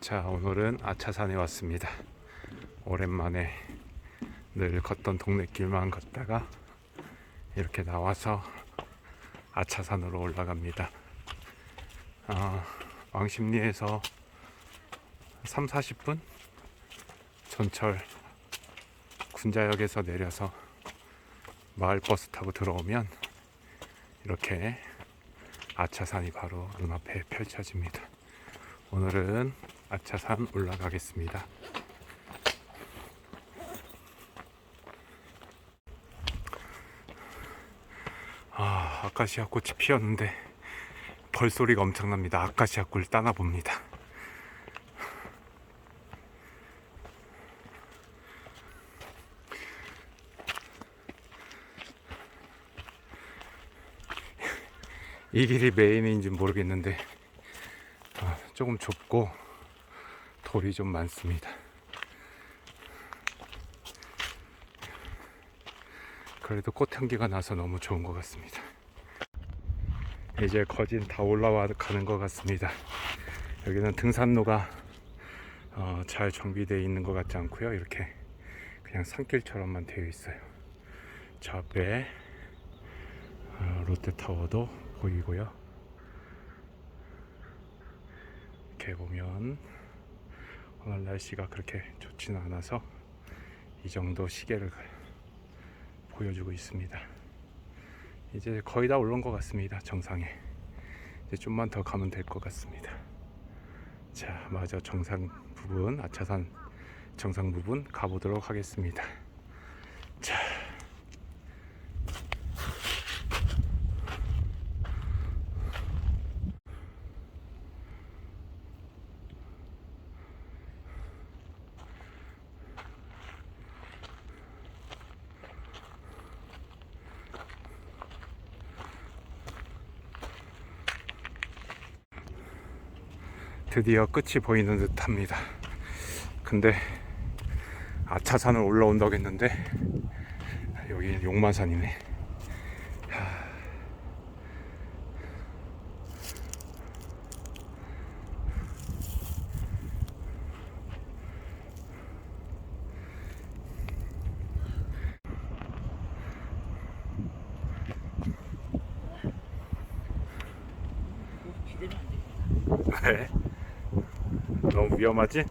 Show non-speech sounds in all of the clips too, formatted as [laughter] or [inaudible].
자 오늘은 아차산에 왔습니다. 오랜만에 늘 걷던 동네 길만 걷다가 이렇게 나와서 아차산으로 올라갑니다. 아, 왕십리에서 3, 40분 전철 군자역에서 내려서 마을버스 타고 들어오면 이렇게 아차산이 바로 눈앞에 펼쳐집니다. 오늘은 아차산 올라가겠습니다. 아, 아카시아 꽃이 피었는데 벌소리가 엄청납니다. 아카시아 꿀 따나 봅니다. 이 길이 메인인지 모르겠는데 아, 조금 좁고 돌이 좀 많습니다. 그래도 꽃향기가 나서 너무 좋은 것 같습니다. 이제 거진 다 올라와 가는 것 같습니다. 여기는 등산로가 어, 잘 정비되어 있는 것 같지 않고요. 이렇게 그냥 산길처럼만 되어 있어요. 저 앞에 어, 롯데타워도 보이고요. 이렇게 보면 오늘 날씨가 그렇게 좋지는 않아서 이 정도 시계를 보여주고 있습니다. 이제 거의 다 올라온 것 같습니다. 정상에. 이제 좀만 더 가면 될 것 같습니다. 자, 마저 정상 부분, 아차산 정상 부분 가보도록 하겠습니다. 자. 드디어 끝이 보이는 듯 합니다. 근데 아차산을 올라온다고 했는데 여기 용마산이네. 하. 왜? 너무 위험하지?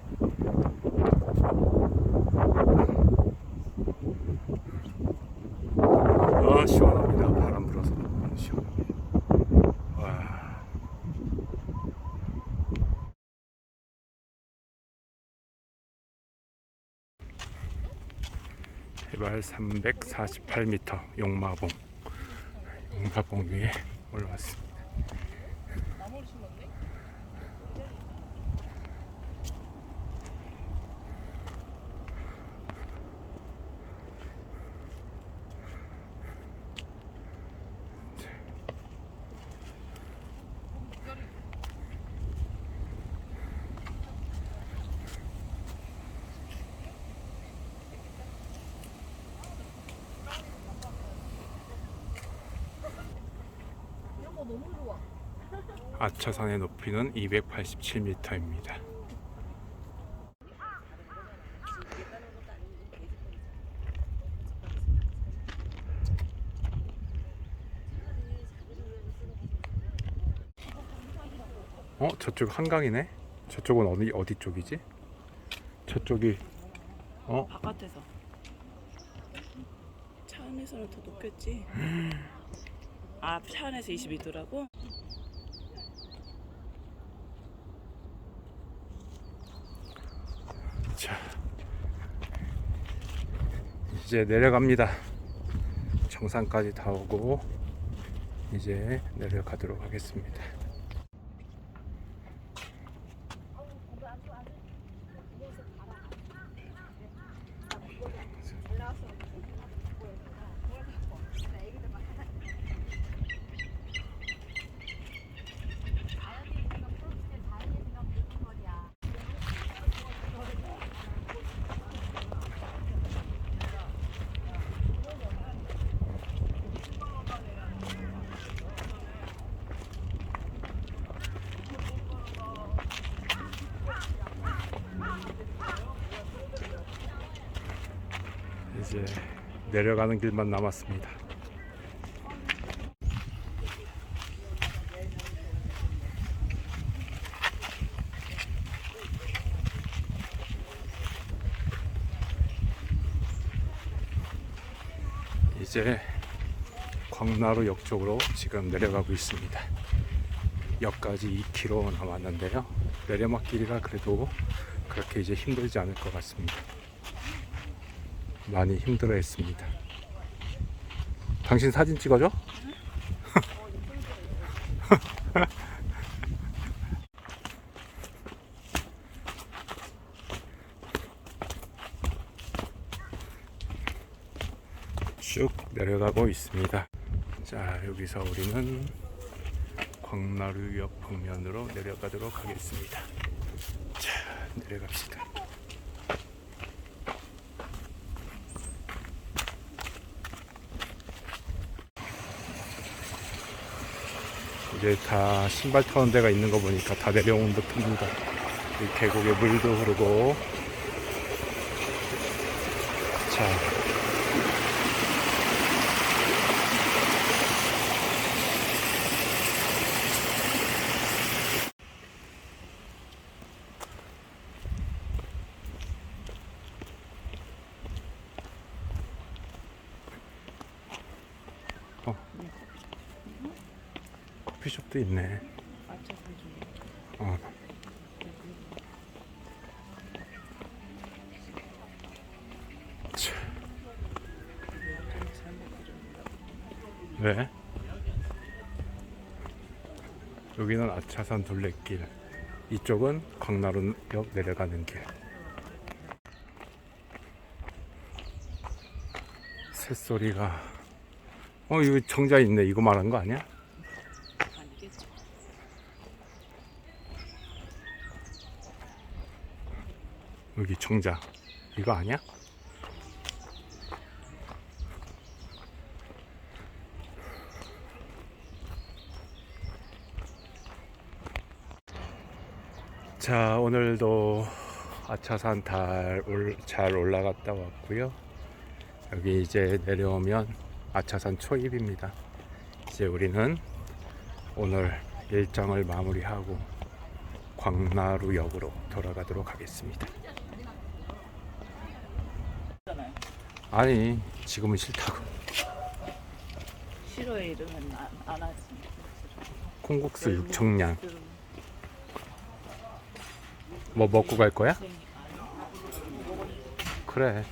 아 시원합니다. 바람 불어서 너무 시원합니다. 와. 해발 348m 용마봉 용마봉 위에 올라왔습니다. 아차산의 높이는 287m입니다. 어, 저쪽 한강이네. 저쪽은 어디 어디 쪽이지? 저쪽이 어, 바깥에서. 차 안에서는 더 높겠지. [gasps] 아, 차 안에서 22도라고? 자, 이제 내려갑니다. 정상까지 다 오고 이제 내려가도록 하겠습니다. 이제 내려가는 길만 남았습니다. 이제 광나루역 쪽으로 지금 내려가고 있습니다. 역까지 2km 남았는데요. 내리막길이라 그래도 그렇게 이제 힘들지 않을 것 같습니다. 많이 힘들어 했습니다. 당신 사진 찍어줘? [laughs] 쭉 내려가고 있습니다. 자, 여기서 우리는 광나루역 방면으로 내려가도록 하겠습니다. 자, 내려갑시다. 이제 다 신발 터는 데가 있는 거 보니까 다 내려온 듯합니다. 이 계곡에 물도 흐르고. 자. 커피숍도 있네. 어. 차. 왜? 여기는 아차산 둘레길, 이쪽은 광나루역 내려가는 길. 새소리가 어 이거 정자 있네 이거 말한 거 아니야? 아니겠지. 여기 정자 이거 아니야? 자 오늘도 아차산 달잘 올라갔다 왔고요 여기 이제 내려오면 아차산 초입입니다 이제 우리는 오늘 일정을 마무리하고 광나루역으로 돌아가도록 하겠습니다. 있잖아요. 아니 지금은 싫다고. 싫어의 이름은 안, 안 하지. 콩국수 육청량 뭐 먹고 갈 거야? 그래.